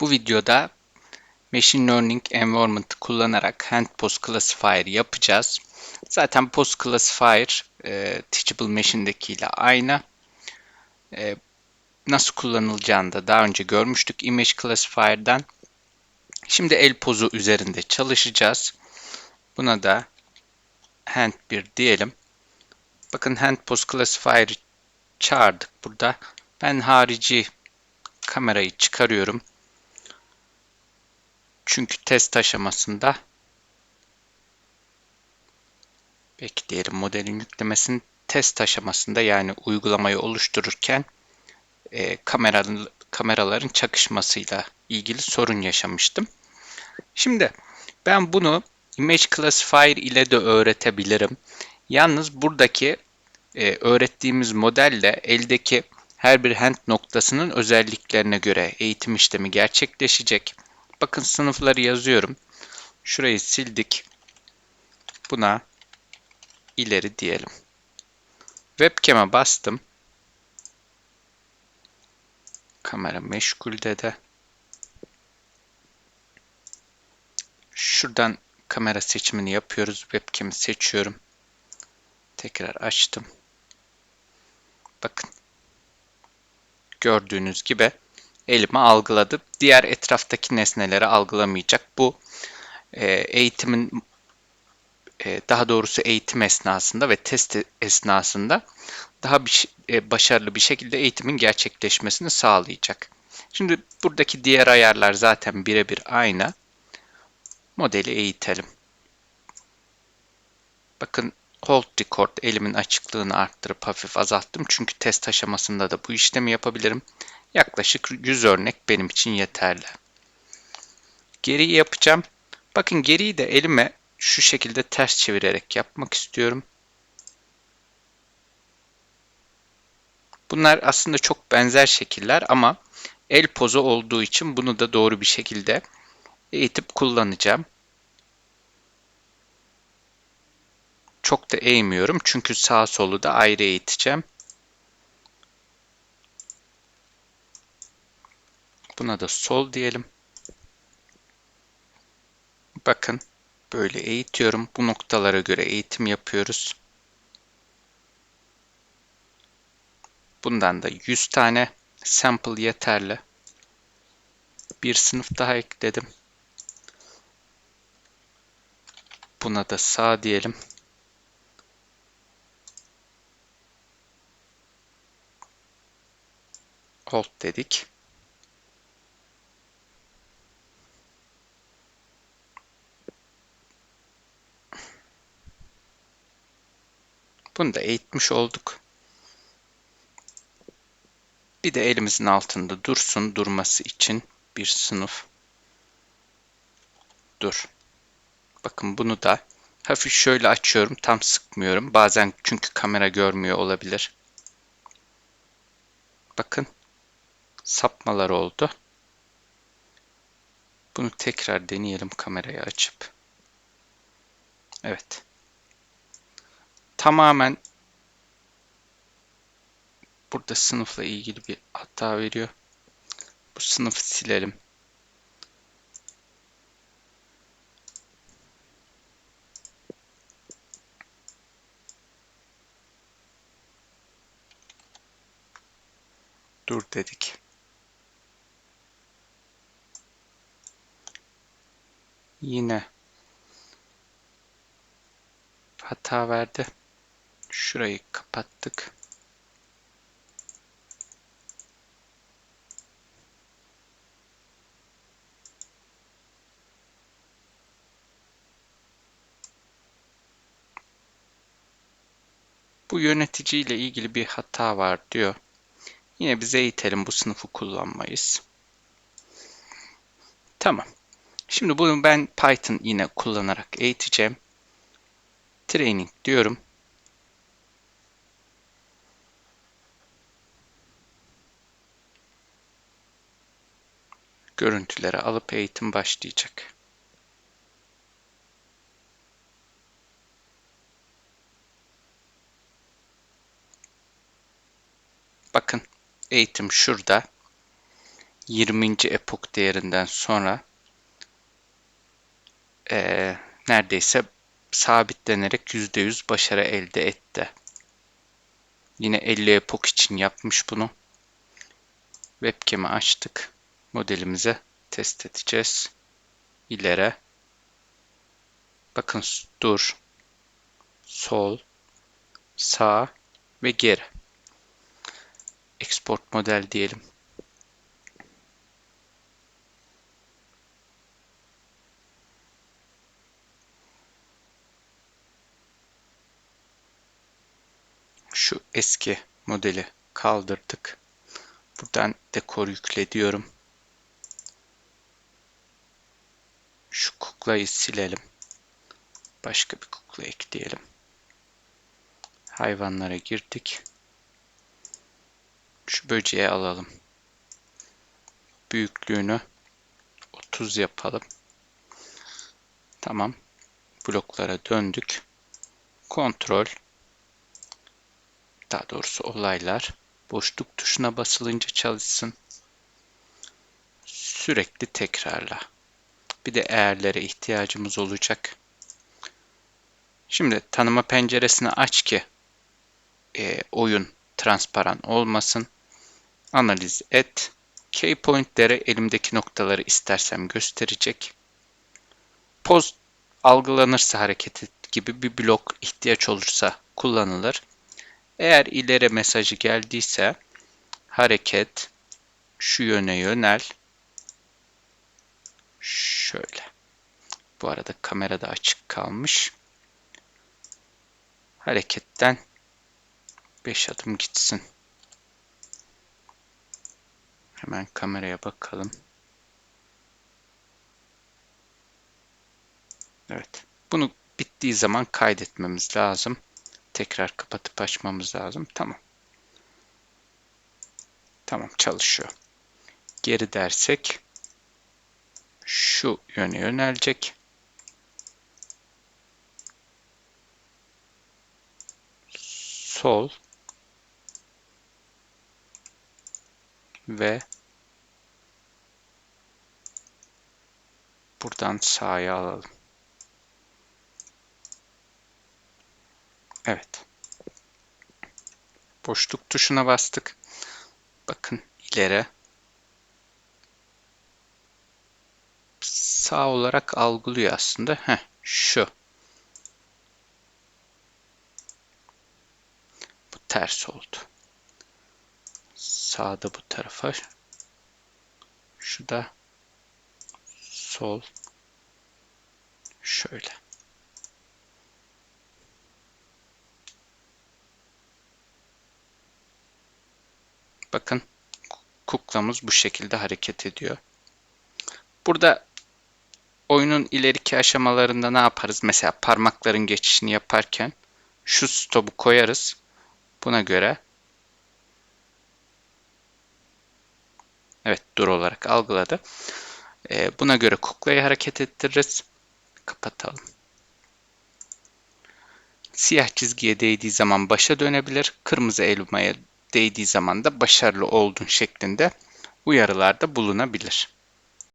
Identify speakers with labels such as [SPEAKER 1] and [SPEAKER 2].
[SPEAKER 1] Bu videoda Machine Learning Environment kullanarak HandPost Classifier yapacağız. Zaten Post Classifier e, Teachable Machine'deki ile aynı. E, nasıl kullanılacağını da daha önce görmüştük Image Classifier'dan. Şimdi el pozu üzerinde çalışacağız. Buna da hand 1 diyelim. Bakın hand post classifier'ı çağırdık burada. Ben harici kamerayı çıkarıyorum. Çünkü test aşamasında bekleyelim modelin yüklemesinin test aşamasında yani uygulamayı oluştururken e, kameraların, kameraların çakışmasıyla ilgili sorun yaşamıştım. Şimdi ben bunu Image Classifier ile de öğretebilirim. Yalnız buradaki e, öğrettiğimiz modelle eldeki her bir hand noktasının özelliklerine göre eğitim işlemi gerçekleşecek. Bakın sınıfları yazıyorum. Şurayı sildik. Buna ileri diyelim. Webcam'e bastım. Kamera meşgulde de. Şuradan kamera seçimini yapıyoruz. Webcam'i seçiyorum. Tekrar açtım. Bakın. Gördüğünüz gibi elime algıladı. Diğer etraftaki nesneleri algılamayacak. Bu e, eğitimin e, daha doğrusu eğitim esnasında ve test esnasında daha bir, e, başarılı bir şekilde eğitimin gerçekleşmesini sağlayacak. Şimdi buradaki diğer ayarlar zaten birebir aynı. Modeli eğitelim. Bakın hold record elimin açıklığını arttırıp hafif azalttım. Çünkü test aşamasında da bu işlemi yapabilirim. Yaklaşık 100 örnek benim için yeterli. Geriyi yapacağım. Bakın geriyi de elime şu şekilde ters çevirerek yapmak istiyorum. Bunlar aslında çok benzer şekiller ama el pozu olduğu için bunu da doğru bir şekilde eğitip kullanacağım. Çok da eğmiyorum çünkü sağ solu da ayrı eğiteceğim. Buna da sol diyelim. Bakın böyle eğitiyorum. Bu noktalara göre eğitim yapıyoruz. Bundan da 100 tane sample yeterli. Bir sınıf daha ekledim. Buna da sağ diyelim. Hold dedik. Bunu da eğitmiş olduk. Bir de elimizin altında dursun durması için bir sınıf dur. Bakın bunu da hafif şöyle açıyorum. Tam sıkmıyorum. Bazen çünkü kamera görmüyor olabilir. Bakın sapmalar oldu. Bunu tekrar deneyelim kamerayı açıp. Evet. Tamamen burada sınıfla ilgili bir hata veriyor. Bu sınıfı silelim. Dur dedik. Yine hata verdi. Şurayı kapattık. Bu yönetici ile ilgili bir hata var diyor. Yine bize eğitelim bu sınıfı kullanmayız. Tamam. Şimdi bunu ben Python yine kullanarak eğiteceğim. Training diyorum. Görüntüleri alıp eğitim başlayacak. Bakın eğitim şurada. 20. epok değerinden sonra e, neredeyse sabitlenerek %100 başarı elde etti. Yine 50 epok için yapmış bunu. Webcam'i açtık. Modelimize test edeceğiz. İleri. Bakın dur. Sol. Sağ ve geri. Export model diyelim. Şu eski modeli kaldırdık. Buradan dekor yükle diyorum. Şu kuklayı silelim. Başka bir kukla ekleyelim. Hayvanlara girdik. Şu böceği alalım. Büyüklüğünü 30 yapalım. Tamam. Bloklara döndük. Kontrol. Daha doğrusu olaylar. Boşluk tuşuna basılınca çalışsın. Sürekli tekrarla. Bir de eğerlere ihtiyacımız olacak. Şimdi tanıma penceresini aç ki e, oyun transparan olmasın. Analiz et. Key point'lere elimdeki noktaları istersem gösterecek. Poz algılanırsa hareket gibi bir blok ihtiyaç olursa kullanılır. Eğer ileri mesajı geldiyse hareket şu yöne yönel. Şöyle. Bu arada kamera da açık kalmış. Hareketten 5 adım gitsin. Hemen kameraya bakalım. Evet. Bunu bittiği zaman kaydetmemiz lazım. Tekrar kapatıp açmamız lazım. Tamam. Tamam çalışıyor. Geri dersek şu yöne yönelecek. Sol ve buradan sağa alalım. Evet. Boşluk tuşuna bastık. Bakın ileri. Sağ olarak algılıyor aslında. Heh, şu. Bu ters oldu. Sağda bu tarafa. Şu da sol. Şöyle. Bakın kuklamız bu şekilde hareket ediyor. Burada oyunun ileriki aşamalarında ne yaparız? Mesela parmakların geçişini yaparken şu stop'u koyarız. Buna göre Evet dur olarak algıladı. Ee, buna göre kuklayı hareket ettiririz. Kapatalım. Siyah çizgiye değdiği zaman başa dönebilir. Kırmızı elmaya değdiği zaman da başarılı oldun şeklinde uyarılarda bulunabilir.